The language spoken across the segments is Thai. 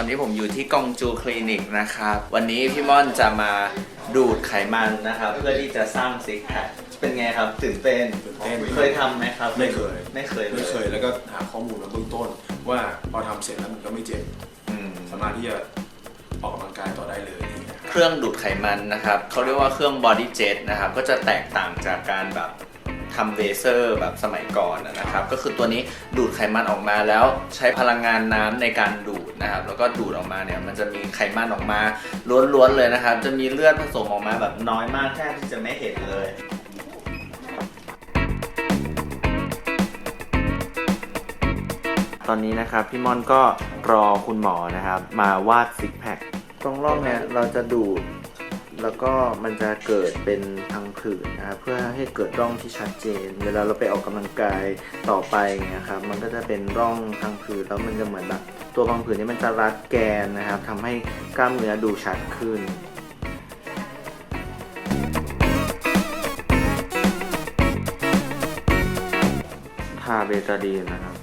ตอนนี้ผมอยู่ที่กองจูคลินิกนะครับ วันนี้พี่ม่อนจะมาดูดไขมันนะครับ เพื่อที่จะสร้างซิกแพคเป็นไงครับตื่นเต้นตื่นเต้น เคยทำไหมครับไม่เคย ไม่เคยลไม่เคยแล้วก็หาข้อมูลมาเบื้องต้น ว่าพอทำเสร็จแล้วมันก็ไม่เจ็บอืมสามารถที่จะออกกำลังกายต่อได้เลยอย่างเงี้ย เครื่องดูดไขมันนะครับเขาเรียกว่าเครื่อง body jet นะครับ ก็จะแตกต่างจากการแบบ ทำเวเซอร์แบบสมัยก่อนนะครับ ก็คือตัวนี้ดูดไขมันออกมาแล้วใช้พลังงานน้ำในการดูดนะครับ แล้วก็ดูดออกมาเนี่ยมันจะมีไขมันออกมาล้วนๆเลยนะครับ จะมีเลือดผสมออกมาแบบน้อยมากแทบที่จะไม่เห็นเลยตอนนี้นะครับพี่ม่อนก็รอคุณหมอนะครับ มาวาดซิกแพคตรงร่องเนี่ยเราจะดูด แล้วก็มันจะเกิดเป็นพังผืดนะครับเพื่อให้เกิดร่องที่ชัดเจน เวลาเราไปออกกำลังกายต่อไปเงี้ยครับมันก็จะเป็นร่องพังผืดแล้วมันจะเหมือนแบบตัวพังผืดนี้มันจะรัดแกนนะครับทำให้กล้ามเนื้อดูชัดขึ้นทาเบตาดีนนะครับ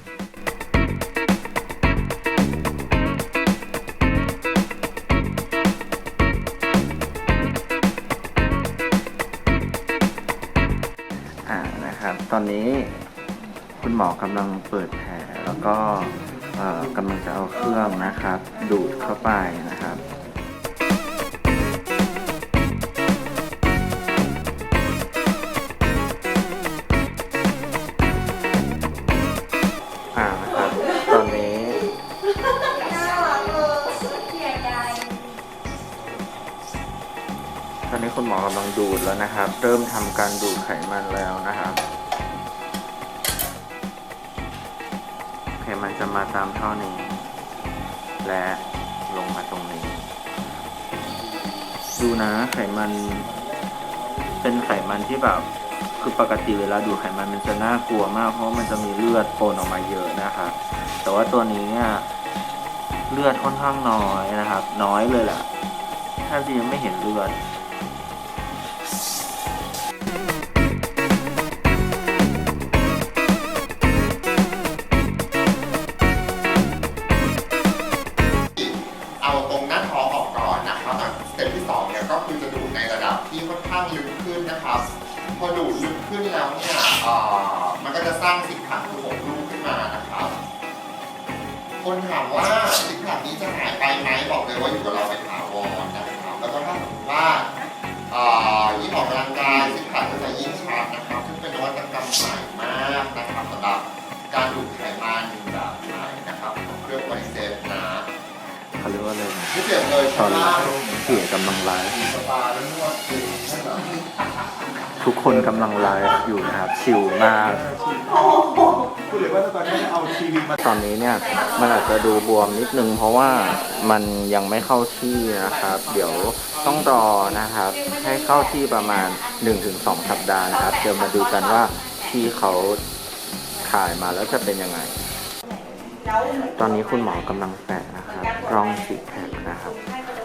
อนนี้คุณหมอกำลังเปิดแผลแล้วก็กำลังจะเอาเครื่องนะครับ ดูดเข้าไปนะครับอ่าครับตอนนี้ตอนนี้คุณหมอกำลังดูดแล้วนะครับ เริ่มทำการดูดไขมันแล้วนะครับ มันจะมาตามท่อนี้ และลงมาตรงนี้ ดูนะไขมัน เป็นไขมันที่แบบคือปกติเวลาดูดไขมันมันจะน่ากลัวมาก เพราะมันจะมีเลือดปนออกมาเยอะนะครับแต่ว่าตัวนี้เนี่ยเลือดค่อนข้างน้อยนะครับ น้อยเลยแหละแทบจะยังไม่เห็นเลือด ในระดับที่ค่อนข้างลึกขึ้นนะครับ พอดูดลึกขึ้นแล้วเนี่ยมันก็จะสร้างสิกขังคือหกลูกขึ้นมานะครับคนถามว่าสิกขังนี้จะหายไปไหมบอกเลยว่าอยู่กับเราไปถาวรนะครับ แล้วก็ถ้าสมมติว่ายิ่งออกกำลังกายสิกขังก็จะยิ่งชัดนะครับซึ่งเป็นนวัตกรรมใหม่มากนะครับสำหรับการดูดไขมันแบบใหม่นะครับของเครื่องไวเซฟนะ เขาเรียกว่าอะไรนะตอนข้างล่างเสียกำลังไลฟ์มีสปาแล้วนวดคือนั่นเหรอทุกคนกำลังไลฟ์อยู่นะครับชิลมากพูดเลยว่าตอนนี้เอาทีวีมาตอนนี้เนี่ยมันอาจจะดูบวมนิดนึง เพราะว่ามันยังไม่เข้าที่นะครับ เดี๋ยวต้องรอนะครับ ให้เข้าที่ประมาณ 1-2 สัปดาห์นะครับเดี๋ยวมาดูกันว่าที่เขาถ่ายมาแล้วจะเป็นยังไง ตอนนี้คุณหมอกำลังแปะนะครับร่องสีแผกนะครับ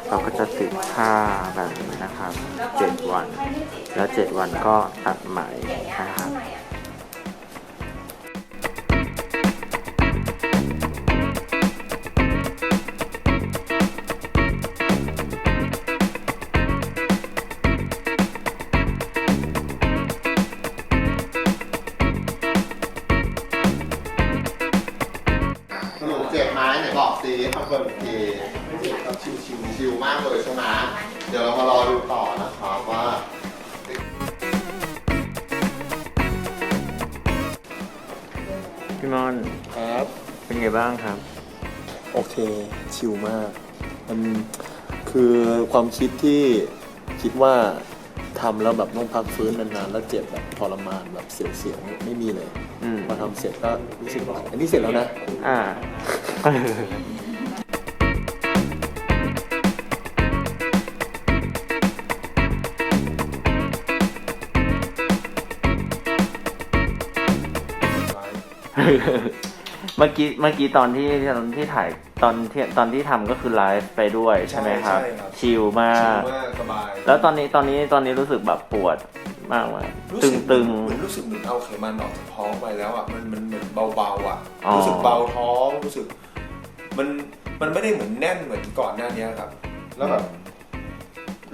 เราก็จะติดผ้าแบบนี้นะครับ 7 วัน แล้ว 7 วันก็ตัดไหมนะครับ คอนเฟิร์มอีกทีไม่เจ็บครับชิวชิวๆชิวมากเลยใช่ไหมเดี๋ยวเรามารอดูต่อนะครับว่าพี่มอนครับเป็นไงบ้างครับ โอเค ชิลมาก มันคือความคิดที่คิดว่าทำแล้วแบบต้องพักฟื้นนานๆ แล้วเจ็บแบบทรมานแบบเสียวๆไม่มีเลยอืม พอทำเสร็จก็รู้สึกว่าอันนี้เสร็จแล้วนะ อ่า เมื่อกี้เมื่อกี้ตอนที่ตอนที่ถ่ายตอนที่ตอนที่ทำก็คือไลฟ์ไปด้วยใช่ไหมครับ ใช่ครับ ชิลมาชิกลมากสบายแล้วตอนนี้ตอนนี้ตอนนี้รู้สึกแบบปวดมากเลยรู้ตึสึงกตึง เหมือนรู้สึกเหมือนเอาไขมันออกจากท้องไปแล้วอะมันมันเหมือนเบาๆอะอ๋อ รู้สึกเบาท้องรู้สึก มันมันไม่ได้เหมือนแน่นเหมือนก่อนหน้านี้ครับ แล้วแบบ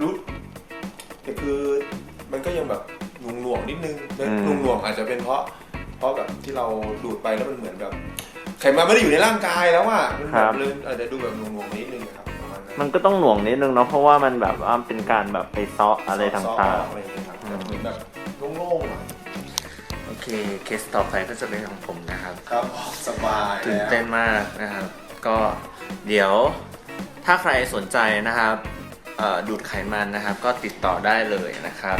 รู้แต่คือมันก็ยังแบบหน่วงหน่วงๆนิดนึงหอืมน่วงหน่วงๆอาจจะเป็นเพราะ เพราะแบบที่เราดูดไปแล้วมันเหมือนแบบไขมันไม่ได้อยู่ในร่างกายแล้วอะมันแบบเลยอาจจะดูแบบหน่วงหน่วงๆนิดนึงครับประมาณนั้นมันก็ต้องหน่วงนิดนึงเนาะเพราะว่ามันแบบว่าเป็นการแบบไปเซาะอะไรต่างซอกๆอะไรอย่างเงี้ยครับอืมเหมือนแบบโล่งๆอะๆโอเคเคสต่อไปก็จะเป็นของผมนะครับครับสบายตื่นแล้วเต้นมากนะครับก็เดี๋ยวถ้าใครสนใจนะครับเอ่อดูดไขมันนะครับ ก็ติดต่อได้เลยนะครับ